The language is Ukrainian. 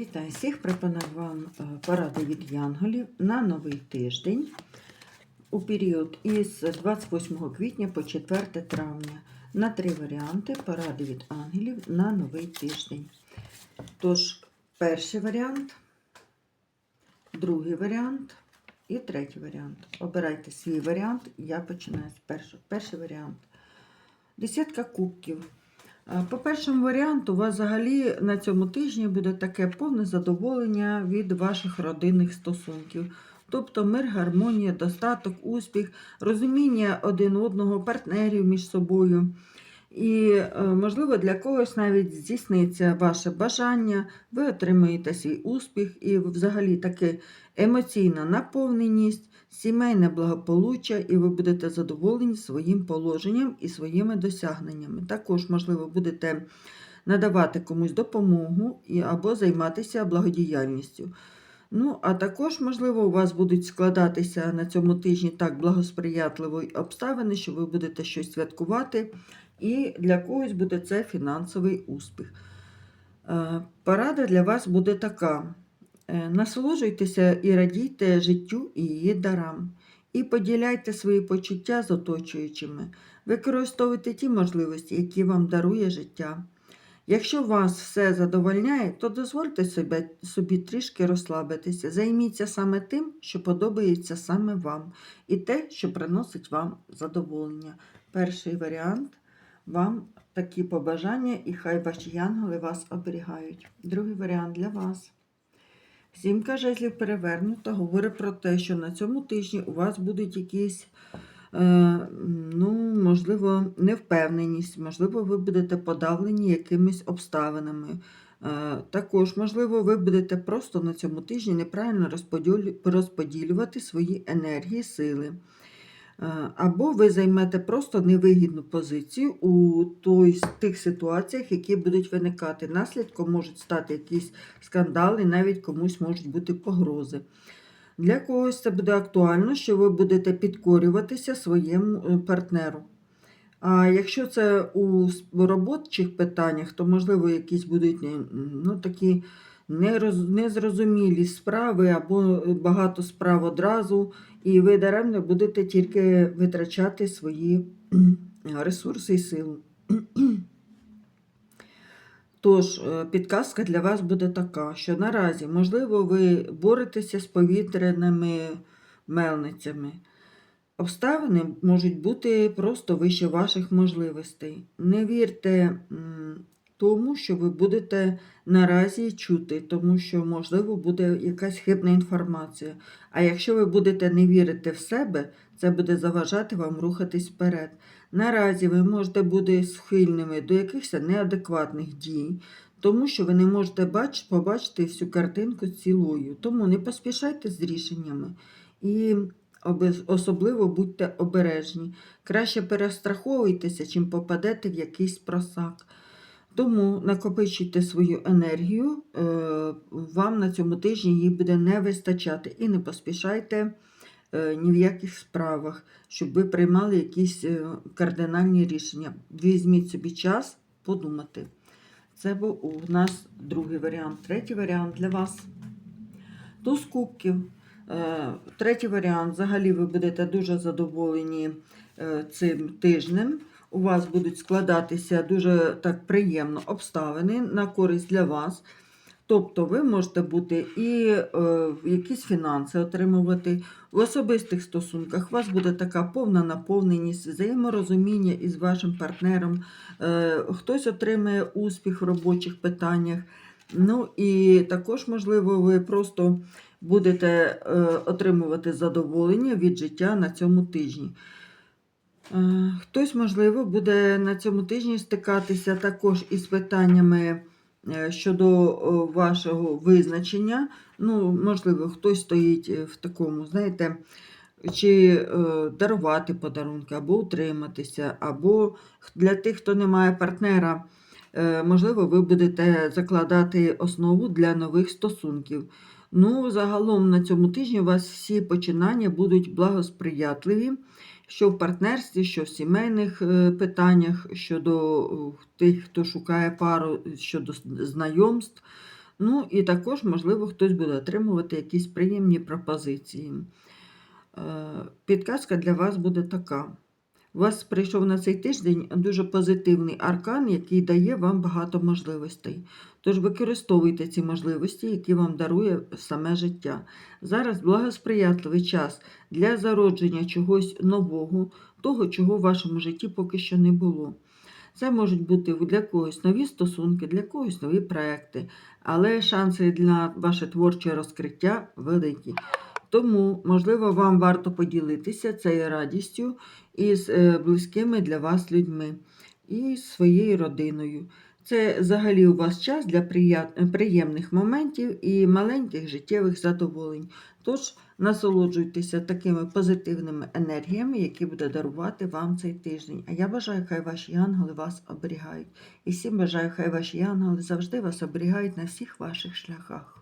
Вітаю всіх! Пропоную вам е, поради від янголів на новий тиждень у період із 28 квітня по 4 травня на три варіанти поради від ангелів на новий тиждень. Тож, перший варіант, другий варіант і третій варіант. Обирайте свій варіант. Я починаю з першого. Перший варіант. Десятка кубків. Е, По першому варіанту, у вас взагалі на цьому тижні буде таке повне задоволення від ваших родинних стосунків. Тобто мир, гармонія, достаток, успіх, розуміння один одного, партнерів між собою. І, е, можливо, для когось навіть здійсниться ваше бажання, ви отримаєте свій успіх і взагалі таке емоційна наповненість, сімейне благополуччя, і ви будете задоволені своїм положенням і своїми досягненнями. Також, можливо, будете надавати комусь допомогу або займатися благодіяльністю. Ну, а також, можливо, у вас будуть складатися на цьому тижні так благосприятливо обставини, що ви будете щось святкувати, і для когось буде це фінансовий успіх. Е, Порада для вас буде така: Е, насолоджуйтеся і радійте життю і її дарам, і поділяйте свої почуття з оточуючими, використовуйте ті можливості, які вам дарує життя. Якщо вас все задовольняє, то дозвольте собі, собі трішки розслабитися. Займіться саме тим, що подобається саме вам, і те, що приносить вам задоволення. Перший варіант вам такі побажання, і хай ваші янголи вас оберігають. Другий варіант для вас. Сімка жезлів перевернута говорить про те, що на цьому тижні у вас будуть якісь, е, ну, можливо, невпевненість, можливо, ви будете подавлені якимись обставинами. Е, також, можливо, ви будете просто на цьому тижні неправильно розподілю- розподілювати свої енергії, сили. Е, Або ви займете просто невигідну позицію у той, тих ситуаціях, які будуть виникати. Наслідком можуть стати якісь скандали, навіть комусь можуть бути погрози. Для когось це буде актуально, що ви будете підкорюватися своєму е, партнеру. А якщо це у робочих питаннях, то, можливо, якісь будуть ну, такі незрозумілі справи або багато справ одразу, і ви даремно будете тільки витрачати свої ресурси і силу. Тож, е, підказка для вас буде така, що наразі, можливо, ви боретеся з повітряними мельницями. Обставини можуть бути просто вище ваших можливостей. Не вірте тому, що ви будете наразі чути, тому що, можливо, буде якась хибна інформація. А якщо ви будете не вірити в себе, це буде заважати вам рухатись вперед. Наразі ви можете бути схильними до якихось неадекватних дій, тому що ви не можете бач, побачити всю картинку цілою. Тому не поспішайте з рішеннями. І особливо будьте обережні. Краще перестраховуйтеся, чим попадете в якийсь просак. Тому накопичуйте свою енергію, е, вам на цьому тижні її буде не вистачати. І не поспішайте е, ні в яких справах, щоб ви приймали якісь е, кардинальні рішення. Візьміть собі час подумати. Це був у нас другий варіант. Третій варіант для вас. Туз кубків. Третій варіант. Взагалі ви будете дуже задоволені цим тижнем. У вас будуть складатися дуже так приємно обставини на користь для вас. Тобто ви можете бути і е, якісь фінанси отримувати. В особистих стосунках у вас буде така повна наповненість, взаєморозуміння із вашим партнером. Е, хтось отримає успіх в робочих питаннях. Ну і також, можливо, ви просто будете е, отримувати задоволення від життя на цьому тижні. Е, Хтось, можливо, буде на цьому тижні стикатися також із питаннями е, щодо вашого визначення. Ну, можливо, хтось стоїть е, в такому, знаєте, чи дарувати подарунки, або утриматися, або для тих, хто не має партнера, можливо, ви будете закладати основу для нових стосунків. Ну, загалом на цьому тижні у вас всі починання будуть благосприятливі, що в партнерстві, що в сімейних е, питаннях, щодо е, тих, хто шукає пару, щодо знайомств. Ну і також, можливо, хтось буде отримувати якісь приємні пропозиції. Е, Підказка для вас буде така. У вас прийшов на цей тиждень дуже позитивний аркан, який дає вам багато можливостей. Тож використовуйте ці можливості, які вам дарує саме життя. Зараз благосприятливий час для зародження чогось нового, того, чого в вашому житті поки що не було. Це можуть бути для когось нові стосунки, для когось нові проекти, але шанси на ваше творче розкриття великі. Тому, можливо, вам варто поділитися цією радістю із е, близькими для вас людьми і своєю родиною. Це взагалі у вас час для приємних моментів і маленьких життєвих задоволень. Тож насолоджуйтеся такими позитивними енергіями, які буде дарувати вам цей тиждень. А я бажаю, хай ваші янголи вас оберігають. І всім бажаю, хай ваші янголи завжди вас оберігають на всіх ваших шляхах.